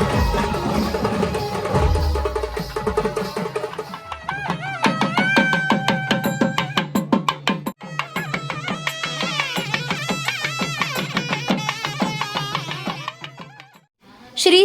Thank you.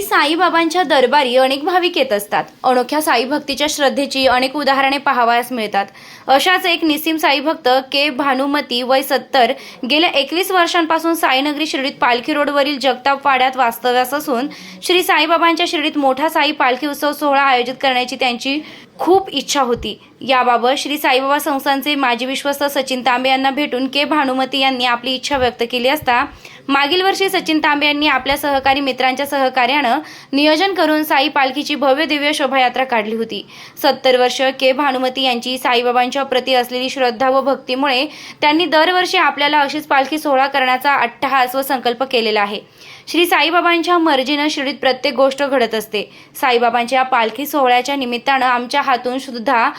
साईबाबांच्या दरबारी अनेक भाविक येत असतात. अनोख्या साई भक्तीच्या श्रद्धेची अनेक उदाहरणे पाहावयास मिळतात. अशाच एक निसीम साई भक्त के. भानुमती वय सत्तर गेल्या एकवीस वर्षांपासून साईनगरी शिर्डीत पालखी रोडवरील जगताप वाड्यात वास्तव्यास असून श्री साईबाबांच्या शिर्डीत मोठा साई पालखी उत्सव सोहळा आयोजित करण्याची त्यांची खूप इच्छा होती. याबाबत श्री साईबाबा संस्थांचे माजी विश्वस्त सचिन तांबे यांना भेटून के. भानुमती यांनी आपली इच्छा व्यक्त केली असता मागील वर्षी सचिन तांबे यांनी आपल्या सहकारी मित्रांच्या सहकार्यानं नियोजन करून साई पालखीची भव्य दिव्य शोभायात्रा काढली होती. सत्तर वर्ष के. भानुमती यांची साईबाबांच्या प्रती असलेली श्रद्धा व भक्तीमुळे त्यांनी दरवर्षी आपल्याला अशीच पालखी सोहळा करण्याचा अट्टहास व संकल्प केलेला आहे. श्री साईबाबांच्या मर्जीनं शिर्डीत प्रत्येक गोष्ट घडत असते. साईबाबांच्या पालखी सोहळ्याच्या निमित्तानं आमच्या हातून सुद्धा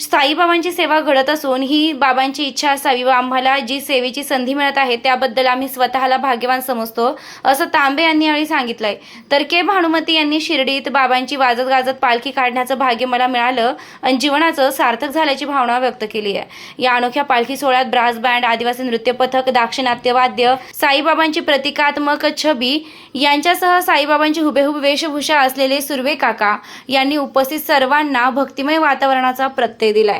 साईबाबांची सेवा घडत असून ही बाबांची इच्छा असावी व आम्हाला जी सेवेची संधी मिळत आहे त्याबद्दल आम्ही स्वतःला भाग्यवान समजतो असं तांबे यांनी यावेळी सांगितलंय. तर के. भानुमती यांनी शिर्डीत बाबांची वाजत गाजत पालखी काढण्याचं भाग्य मला मिळालं आणि जीवनाचं सार्थक झाल्याची भावना व्यक्त केली आहे. या अनोख्या पालखी सोहळ्यात ब्रास बँड आदिवासी नृत्य पथक दाक्षिणात्य वाद्य साईबाबांची प्रतिकात्मक छबी यांच्यासह साईबाबांची हुबेहूब वेशभूषा असलेले सुर्वे काका यांनी उपस्थित सर्वांना भक्तिमय वातावरणाचा प्रत्येक ചെയ്തില്ലേ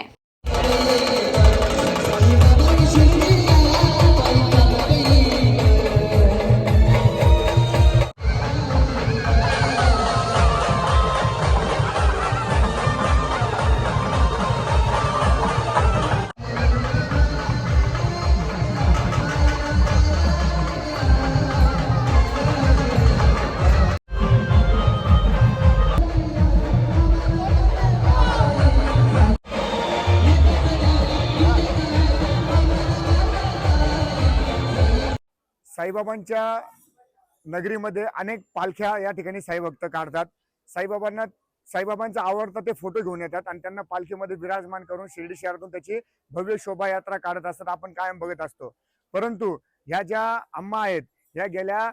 साईबाबांच्या नगरीमध्ये अनेक पालख्या या ठिकाणी साईभक्त काढतात. साईबाबांना साईबाबांचा आवडता ते फोटो घेऊन येतात आणि त्यांना पालखीमध्ये विराजमान करून शिर्डी शहरातून त्याची भव्य शोभायात्रा काढत असतात. आपण कायम बघत असतो. परंतु ह्या ज्या अम्मा आहेत ह्या गेल्या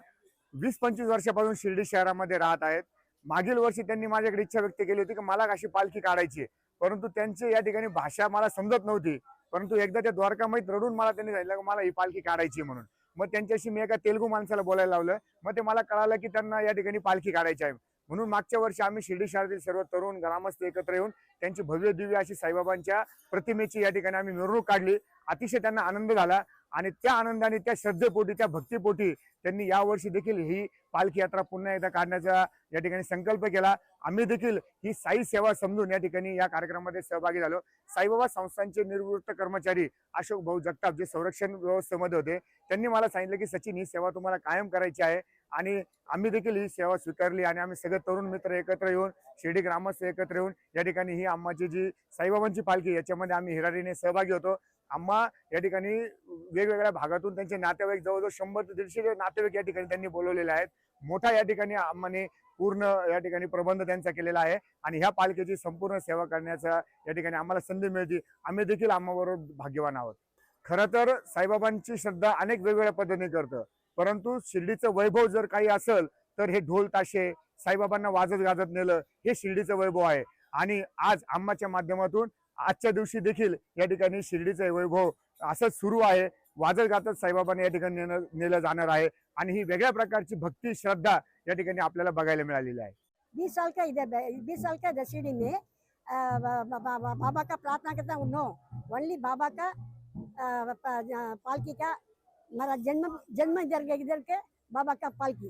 वीस पंचवीस वर्षापासून शिर्डी शहरामध्ये राहत आहेत. मागील वर्षी त्यांनी माझ्याकडे इच्छा व्यक्त केली होती की मला अशी पालखी काढायची परंतु त्यांची या ठिकाणी भाषा मला समजत नव्हती. परंतु एकदा त्या द्वारकामाईत रडून मला त्यांनी सांगितलं की मला ही पालखी काढायची म्हणून. मग त्यांच्याशी मी एका तेलगू माणसाला बोलायला लावलं. मग ते मला कळालं की त्यांना या ठिकाणी पालखी काढायची आहे. म्हणून मागच्या वर्षी आम्ही शिर्डी शहरातील सर्व तरुण ग्रामस्थ एकत्र येऊन त्यांची भव्य दिव्य अशी साईबाबांच्या प्रतिमेची या ठिकाणी आम्ही मिरवणूक काढली. अतिशय त्यांना आनंद झाला. आणि त्या आनंदाने त्या श्रद्धेपोटी त्या भक्तीपोटी त्यांनी यावर्षी देखील ही पालखी यात्रा पुन्हा एकदा काढण्याचा या ठिकाणी संकल्प केला. आम्ही देखील ही साई सेवा समजून या ठिकाणी या कार्यक्रमामध्ये सहभागी झालो. साईबाबा संस्थांचे निवृत्त कर्मचारी अशोक भाऊ जगताप जे संरक्षण व्यवस्थेमध्ये होते त्यांनी मला सांगितलं की सचिन ही सेवा तुम्हाला कायम करायची आहे आणि आम्ही देखील ही सेवा स्वीकारली आणि आम्ही सगळे तरुण मित्र एकत्र येऊन शिर्डी ग्रामस्थ एकत्र येऊन या ठिकाणी ही आम्हाची जी साईबाबांची पालखी याच्यामध्ये आम्ही हिरारीने सहभागी होतो. आम्हा या ठिकाणी वेगवेगळ्या भागातून त्यांचे नातेवाईक जवळजवळ शंभर ते दीडशे नातेवाईक या ठिकाणी त्यांनी बोलवलेले आहेत. मोठा या ठिकाणी आम्हाने पूर्ण या ठिकाणी प्रबंध त्यांचा केलेला आहे आणि ह्या पालिकेची संपूर्ण सेवा करण्याचा या ठिकाणी आम्हाला संधी मिळते. आम्ही देखील आम्हाबरोबर भाग्यवान आहोत. खरं तर साईबाबांची श्रद्धा अनेक वेगवेगळ्या पद्धतीने करतं. परंतु शिर्डीचं वैभव जर काही असेल तर हे ढोल ताशे साईबाबांना वाजत गाजत नेलं हे शिर्डीचं वैभव आहे. आणि आज आम्हाच्या माध्यमातून आजच्या दिवशी देखील या ठिकाणी शिर्डीचं वैभव असंच सुरू आहे. वाजत गातच साईबाबांना या ठिकाणी नेणं नेलं जाणार आहे. आणि ही वेगळ्या प्रकारची भक्ती श्रद्धा या ठिकाणी आपल्याला बघायला मिळालेली आहे. बीस साल का इधर बीस साल का इधर में बा- बा- बा- बा- बाबा का प्रार्थना करता हूँ नो ओनली बाबा का पालकी का मेरा जन्म जन्म इधर के इधर के बाबा का पालकी।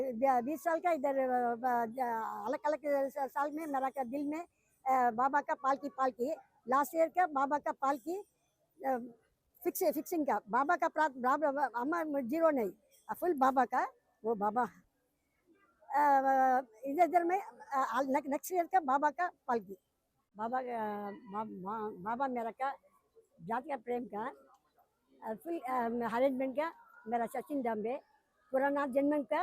बी- बीस साल का इधर अलग अलग साल में मेरा का दिल में अ, बाबा का पालकी पालकी। लास्ट ईयर का बाबा का पालकी फिक्स फिक्सिंग का। बाबा का प्रार्थ हमारा जीरो नहीं। फुल बाबा का वो बाबा। इधर इधर में नेक्स्ट ईयर का बाबा का पालकी। बाबा का बा, बा, बाबा मेरा का जाति का प्रेम का फुल अरेंजमेंट का मेरा सचिन दाम्बे पुराना जन्म का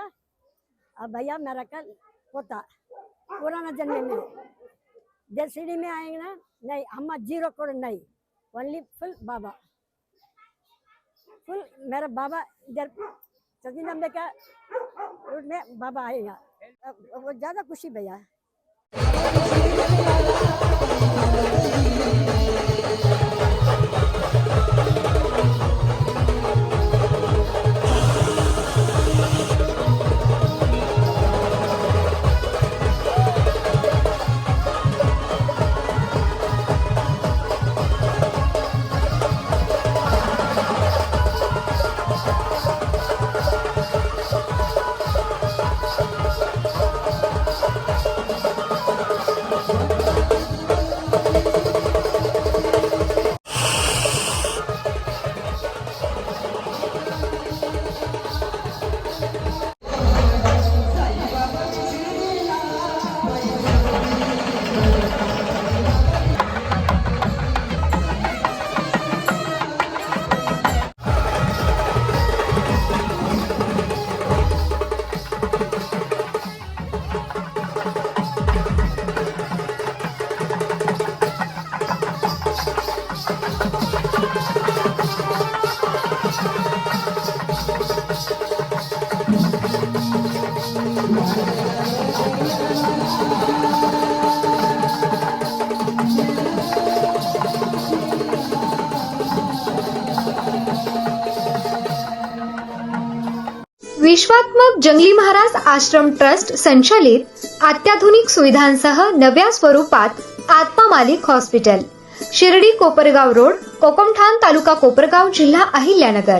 भैया मेरा का पोता। पुराना जन्म में। जब सीढ़ी में आएँगे ना, नहीं हम ज़ीरो करोड़ नहीं ओनली फुल बाबा। फुल मेरा बाबा इधर सचिन दाम्बे का रूट में बाबा आएगा। वो ज़्यादा खुशी भैया। विश्वात्मक जंगली महाराज आश्रम ट्रस्ट संचालित अत्याधुनिक सुविधांसह नव्या स्वरूपात आत्मा मालिक हॉस्पिटल. शिर्डी कोपरगाव रोड कोकमठाण तालुका कोपरगाव जिल्हा अहिल्यानगर.